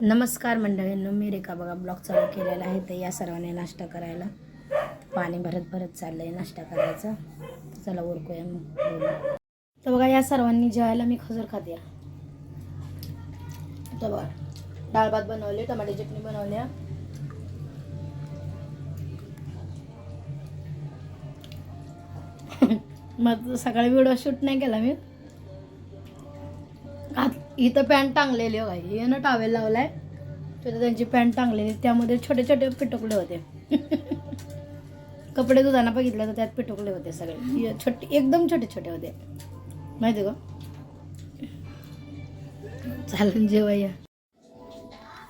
नमस्कार मंडळींनो मी रेखा बघा. ब्लॉग चालू केलेला आहे तर या सर्वांनी नाश्ता करायला. पाणी भरत भरत चाललं आहे नाश्ता करायचा. चला उरकूया मग. तर बघा या सर्वांनी जेवायला मी खजूर खाते तर बघा डाळ भात बनवले टमाटे चटणी बनवल्या मग सकाळी व्हिडिओ शूट नाही केला मी. आत- इथं पॅन्ट टांगलेली हो आहे यानं टावेल लावलाय. तिथं त्यांची पॅन्ट टांगलेली त्यामध्ये छोटे छोटे पिटुकले होते. कपडे धुताना बघितलं तर त्यात पिटुकले होते सगळे. छोटे एकदम छोटे छोटे होते. माहिती का? चालेल या.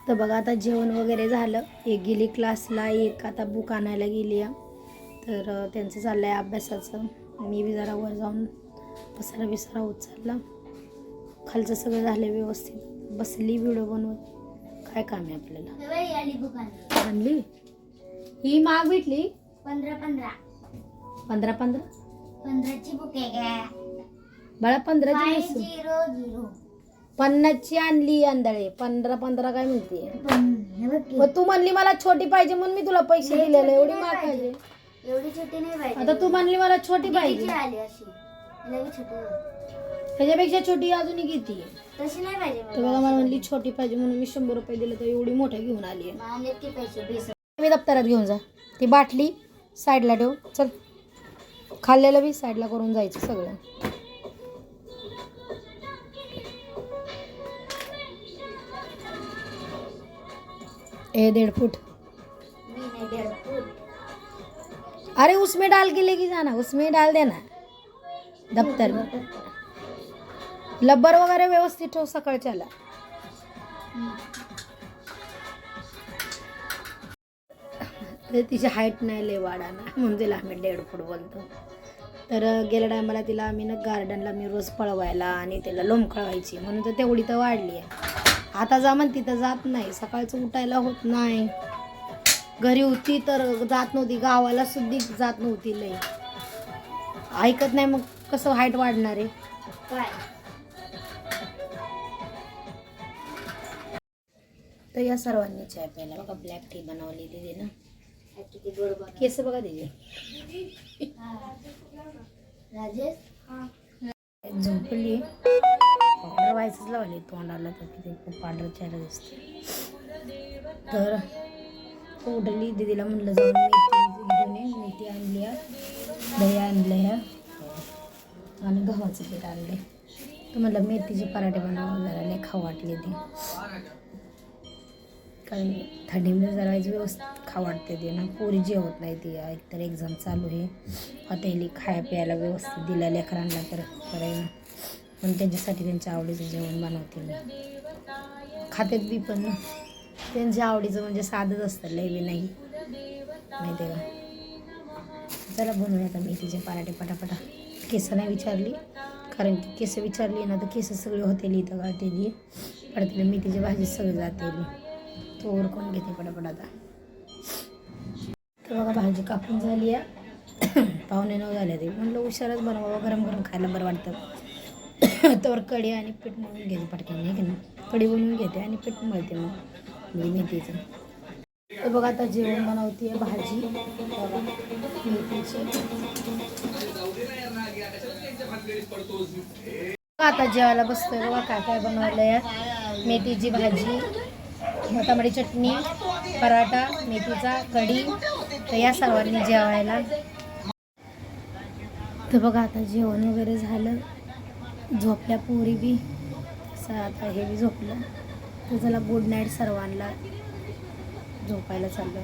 तर बघा आता जेवण वगैरे झालं. एक गेली क्लासला एक आता बुक आणायला गेली या तर त्यांचं चाललं आहे अभ्यासाचं. मी बी जरा वर जाऊन पसारा बिसारा चालला. खालचं सगळं झालं व्यवस्थित. बसली व्हिडिओ बनवत. काय काम आहे आपल्याला? आणली? ही माग भेटली? पंधरा पंधरा. पंधरा पंधरा? पंधराची बुक आहे का बाळा पंधराची झिरो झिरो. पन्नासची आणली अंधाळे पंधरा पंधरा काय म्हणते? मग तू म्हणली मला छोटी पाहिजे म्हणून मी तुला पैसे दिलेले. एवढी माग पाहिजे. एवढी छोटी नाही पाहिजे. आता तू म्हणली मला छोटी पाहिजे. आली अशी. छोटी. त्याच्यापेक्षा छोटी अजून किती तशी नाही पाहिजे तर बघा मला म्हणली छोटी पाहिजे म्हणून मी शंभर रुपये दिले तर एवढी मोठ्या घेऊन आली आहे मला मी दप्तरात घेऊन जा. ती बाटली साईडला ठेव. चल. खाल्लेलं बी साईडला करून जायचं सगळं. ए डेढ़ फूट. अरे उसमें डाल के लेके जाना उसमें डाल देना दफ्तर में लब्बर वगैरे व्यवस्थित ठेव सकाळच्याला. तर तिची हाईट नाही लय वाढा ना. म्हणून तिला आम्ही डेड फूट बोलतो. तर गेल्या टायमाला तिला आम्ही ना गार्डनला मी रोज पळवायला आणि तिला लोंबकळवायची म्हणून तर तेवढी तर वाढली आहे. आता जा म्हण तिथं जात नाही. सकाळचं उठायला होत नाही. घरी होती तर जात नव्हती. गावाला सुद्धी जात नव्हती लई ऐकत नाही मग कसं हाईट वाढणार आहे? तर या सर्वांनी चाय बघा ब्लॅक टी बनवली दिदी ना. केस बघा दिदी. राजेश? झोपली पावडर व्हायचंच लावली तोंडाला तर खूप पांढरं चेहरा दिसते. तर उठली दिदीला म्हणलं जाऊन मेथी मेथी आणली आहे, दही आणलं ह्या आणि गव्हाचं पीठ आणले तर म्हणलं मेथीचे पराठे बनवा जरा. लय खाऊ वाटले ती. कारण थंडीमध्ये जरा व्यवस्थित खा वाटते ते ना. पोरी जेवत नाही ते. एकतर एक्झाम चालू आहे. हॉटेली खाया प्यायला व्यवस्थित दिल्या लेकरांना तर करायला पण त्यांच्यासाठी त्यांच्या आवडीचं जेवण बनवते मी. खात्यात बी पण त्यांच्या आवडीचं म्हणजे साधंच असतं. लय बी नाही. माहिती आहे का? चला बनवूया आता मेथीचे पराठे पटापटा. केस नाही विचारली. कारण की केस विचारली ना तर केस सगळे होतेली इथं गाठेली ती पडते मेथीची भाजी सगळी जाते तो कोण घेते पटापट आता. तर बघा भाजी कापून झाली आहे. पाहुणे नऊ झाले ते म्हणलं हुशारच बाबा गरम गरम खायला बरं वाटतं. तर कढी आणि पीठ मळून घेते पटकन नाही की नाही? कढी बनवून घेते आणि पीठ मळते मग. मी मेथीचं. तर बघा आता जेवण बनवते भाजी. मेथीची. बघा आता जेवायला बसतोय बघा काय काय बनवलंय. मेथीची भाजी. टमाटी चटणी पराठा मेथीचा कढी तर या सर्वांनी जेवायला. तर बघा आता जेवण वगैरे झालं. झोपल्या पोरी बी. आता हे बी झोपलं. तर चला गुड नाईट सर्वांना. झोपायला चाललं